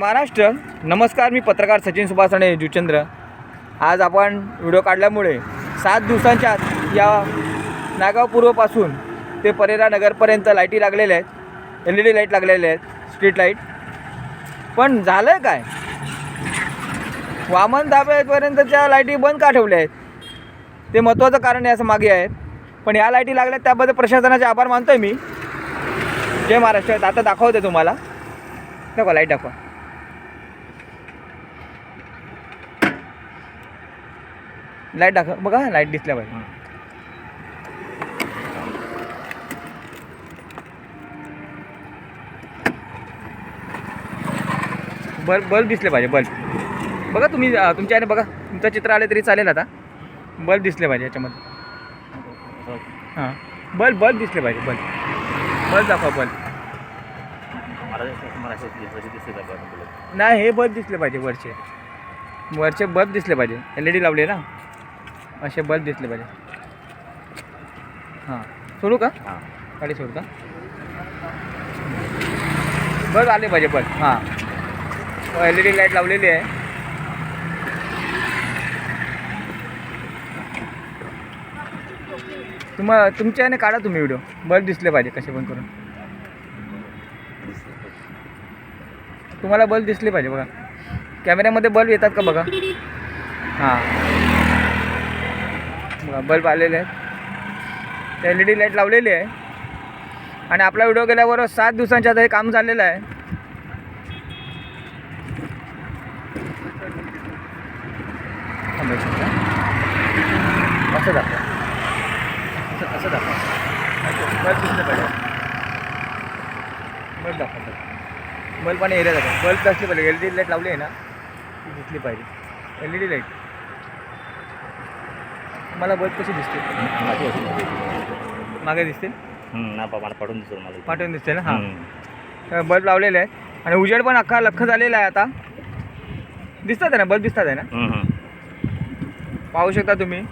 महाराष्ट्र. नमस्कार मी पत्रकार सचिन सुभाषणे जुचंद्र. आज आपण व्हिडिओ काढल्यामुळे सात दिवसांच्या आत या नागाव पूर्वपासून ते परेरा नगरपर्यंत लाईटी लागलेल्या आहेत. एल ई डी लाइट लागलेल्या आहेत स्ट्रीट लाइट. पण झालं आहे काय? वामन धाब्यापर्यंतच्या लाईटी बंद का ठेवल्या आहेत? ते महत्त्वाचं कारण आहे असं मागे आहे. पण या लाईटी लागल्या त्याबद्दल प्रशासनाचे आभार मानतो आहे मी. जय महाराष्ट्र. आता दाखवते तुम्हाला. नको लाइट दाखवा. लाइट दाखव. बघा लाइट दिसल्या पाहिजे. बल्ब बल्ब दिसले पाहिजे बल्ब. बघा तुम्ही तुमच्या याने बघा. तुमचं चित्र आले तरी चालेल आता. बल्ब दिसले पाहिजे याच्यामध्ये. हां. बल्ब बल्ब दिसले पाहिजे बल्ब. बल्ब दाखवा बल्ब. नाही हे बल्ब दिसले पाहिजे वरचे. वरचे बल्ब दिसले पाहिजे. एल ई डी लावले ना. असे बल्ब दिसले पाहिजे. हां. सोडू का? गाडी सोडू का? बल्ब आले पाहिजे बल्ब. हां. एल ई डी लाइट लावलेली आहे. तुम्हा तुमच्या याने काढा तुम्ही व्हिडिओ. बल्ब दिसले पाहिजे कसे पण करून. तुम्हाला बल्ब दिसले पाहिजे बघा. कॅमेऱ्यामध्ये बल्ब येतात का बघा? हां. बघा बल्ब आलेले आहेत. एल ई डी लाइट लावलेली आहे. आणि आपला व्हिडिओ गेल्यावर सात दिवसांच्या आता हे काम झालेलं आहे. असं दाखवा. असं असं दाखवा. बल्ब दिसले पाहिजे बल्ब दाखवा. बल्ब आणि एरिया दाखवा. बल्ब असले पाहिजे एल ई डी लाइट लावली आहे ना ती दिसली पाहिजे. एल ई डी लाइट मला बल्ब कशी दिसते. मागे दिसतील ना मला पडून दिसतो मला. पाठवून दिसते ना? हां. बल्ब लावलेले आहेत. आणि उजेड पण अख्खा लख्ख झालेला आहे आता. दिसतात आहे ना? बल्ब दिसतात आहे ना. पाहू शकता तुम्ही.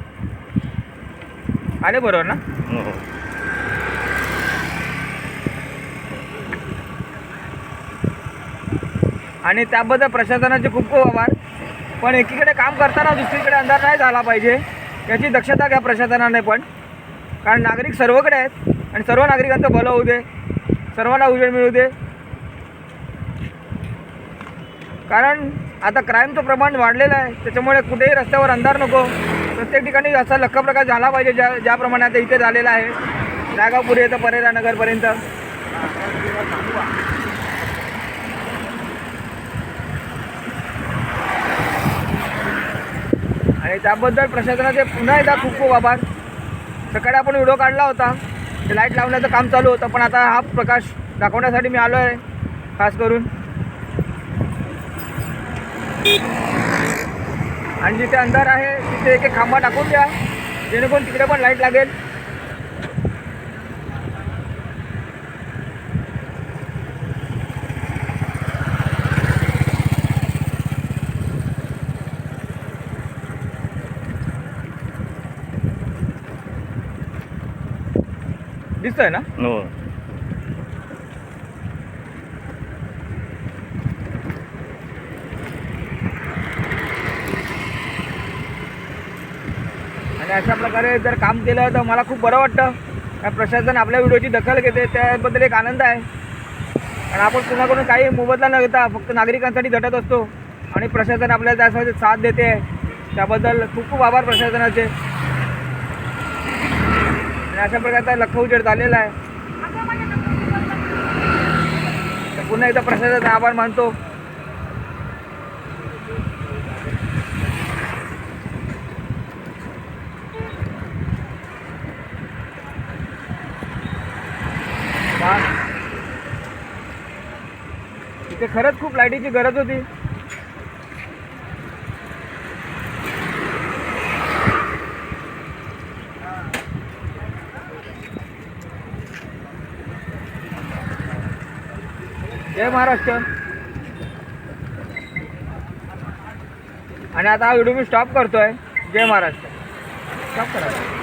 आले बरोबर ना? हो, हो. आणि त्याबद्दल प्रशासनाचे खूप खूप आभार. पण एकीकडे काम करताना दुसरीकडे अंधार नाही झाला पाहिजे. याची दक्षता घ्या प्रशासनाने पण. कारण नागरिक सर्वकडे आहेत आणि सर्व नागरिकांचं भलं होऊ दे. सर्वांना उजेड मिळू दे. कारण आता क्राईमचं प्रमाण वाढलेलं आहे. त्याच्यामुळे कुठेही रस्त्यावर अंधार नको. प्रत्येक ठिकाणी असा लक्ष प्रकार झाला पाहिजे ज्या ज्याप्रमाणे आता इथे झालेला आहे. नागावपुरी येतं परेरा नगरपर्यंत. आणि त्याबद्दल प्रशासनाचे पुन्हा एकदा खूप खूप आभार. सकाळी आपण व्हिडिओ काढला होता ते लाइट लावण्याचं काम चालू होतं पण आता हा प्रकाश दाखवण्यासाठी मी आलो आहे खास करून. आणि जिथे अंधार आहे तिथे एक एक खांबा टाकून द्या जेणेकरून तिकडे पण लाइट लागेल. दिसतंय ना? हो. आणि अशा प्रकारे जर काम केलं तर मला खूप बरं वाटतं. प्रशासन आपल्या व्हिडिओची दखल घेते त्याबद्दल एक आनंद आहे. आणि आपण कुणाकडून काही मोबदला न घेता फक्त नागरिकांसाठी झटत असतो. आणि प्रशासन आपल्याला त्यासाठी साथ देते. त्याबद्दल खूप खूप आभार प्रशासनाचे. आणि अशा प्रकारचा लख उजेड झालेला आहे. पुन्हा एकदा प्रशासनाचा आभार मानतो. इथे खरंच खूप लाईटीची गरज होती. जय महाराष्ट्र. आणि आता हा व्हिडिओ मी स्टॉप करतोय. जय महाराष्ट्र. स्टॉप करा.